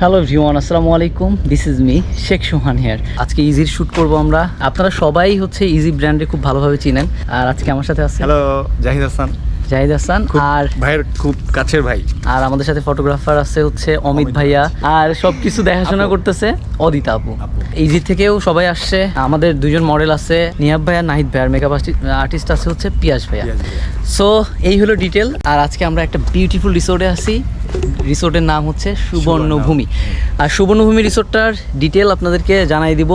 Hello V1 আসসালামু আলাইকুম। This is me Sheikh Sohan here আজকে ইজির শ্যুট করব আমরা। আপনারা সবাই হচ্ছে ইজি ব্র্যান্ডে খুব ভালোভাবে চিনেন। আর আজকে আমার সাথে আছে হ্যালো জাহিদ হাসান জাহিদ হাসান আর ভাইয়ের খুব কাছের ভাই। আর আমাদের সাথে ফটোগ্রাফার আছে হচ্ছে অমিত ভাইয়া। আর সবকিছু দেখাশোনা করতেছে অদিতা আপু। আপু। ইজি থেকেও সবাই আসছে। আমাদের দুজন মডেল আছে নিহাব ভাইয়া নাহিদ ভাইয়ার মেকআপ আর্টিস্ট আছে হচ্ছে পিয়াস ভাইয়া। সো এই হলো ডিটেল আর আজকে আমরা একটা বিউটিফুল রিসোর্টে আছি। রিসোর্টের নাম হচ্ছে সুবর্ণভূমি। আর সুবর্ণভূমি রিসোর্টটার ডিটেল আপনাদেরকে জানাই দিব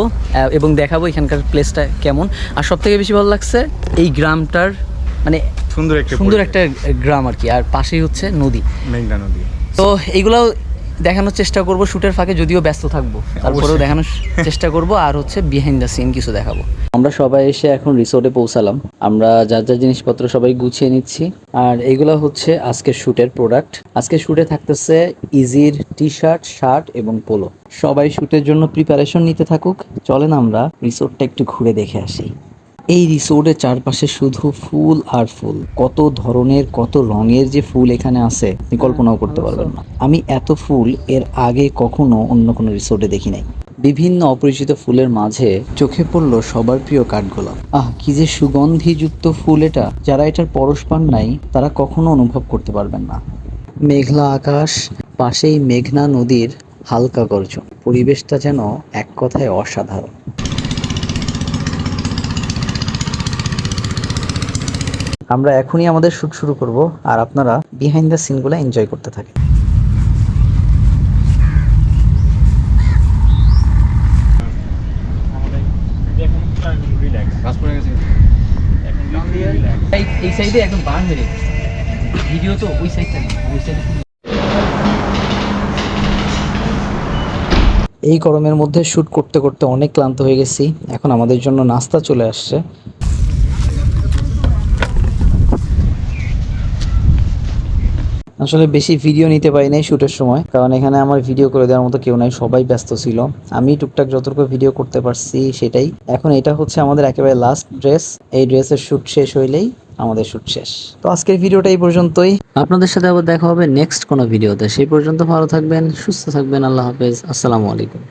এবং দেখাবো এখানকার প্লেসটা কেমন। আর সব থেকে বেশি ভালো লাগছে এই গ্রামটার মানে সুন্দর একটা সুন্দর একটা গ্রাম আর কি। আর পাশেই হচ্ছে নদী। মেঘনা নদী। তো এইগুলাও দেখানোর চেষ্টা করব শুটের ফাঁকে যদিও ব্যস্ত থাকব। তারপরেও দেখানোর চেষ্টা করব আর হচ্ছে বিহাইন্ড দ্য সিন কিছু দেখাবো। আমরা সবাই এসে এখন রিসোর্টে পৌঁছালাম। আমরা যার যার জিনিসপত্র সবাই গুছিয়ে নিচ্ছি। আর এইগুলা হচ্ছে আজকের শুটের প্রোডাক্ট আজকে শুটে থাকতেছে ইজির টি শার্ট শার্ট এবং পোলো সবাই শুটের জন্য প্রিপারেশন নিতে থাকুক। চলেন আমরা রিসোর্টটা একটু ঘুরে দেখে আসি। এই রিসোর্টের চারপাশে শুধু ফুল আর ফুল। কত ধরনের, কত রঙের যে ফুল এখানে আছে কল্পনাও করতে পারবেন না। আমি এত ফুল এর আগে কখনো অন্য কোনো রিসোর্টে দেখি নাই। বিভিন্ন অপরিচিত ফুলের মাঝে চোখে পড়ল সবার প্রিয় কাঠগোলাপ। আহ, কি যে সুগন্ধিযুক্ত ফুল এটা! যারা এটার পরশ পান নাই, তারা কখনো অনুভব করতে পারবেন না। মেঘলা আকাশ, পাশেই মেঘনা নদীর হালকা গর্জন। পরিবেশটা যেন এক কথায় অসাধারণ। আমরা এখনই আমাদের শুট শুরু করব আর আপনারা বিহাইন্ড দ্য সিনগুলো এনজয় করতে থাকেন। এই সাইডে এই গরমের মধ্যে শ্যুট করতে করতে অনেক ক্লান্ত হয়ে গেছি। এখন আমাদের জন্য নাস্তা চলে আসছে। আসলে বেশি ভিডিও নিতে পারি নাই শ্যুটের সময়, কারণ এখানে আমার ভিডিও করে দেওয়ার মতো কেউ নাই, সবাই ব্যস্ত ছিল। আমি টুকটাক যতটুকু ভিডিও করতে পারছি সেটাই। এখন এটা হচ্ছে আমাদের একেবারে লাস্ট ড্রেস এই ড্রেসের শ্যুট শেষ হইলেই আমাদের শ্যুট শেষ। তো আজকের ভিডিওটা এই পর্যন্তই। আপনাদের সাথে আবার দেখা হবে নেক্সট কোনো ভিডিওতে সেই পর্যন্ত ভালো থাকবেন, সুস্থ থাকবেন, আল্লাহ হাফেজ। আসসালামু আলাইকুম।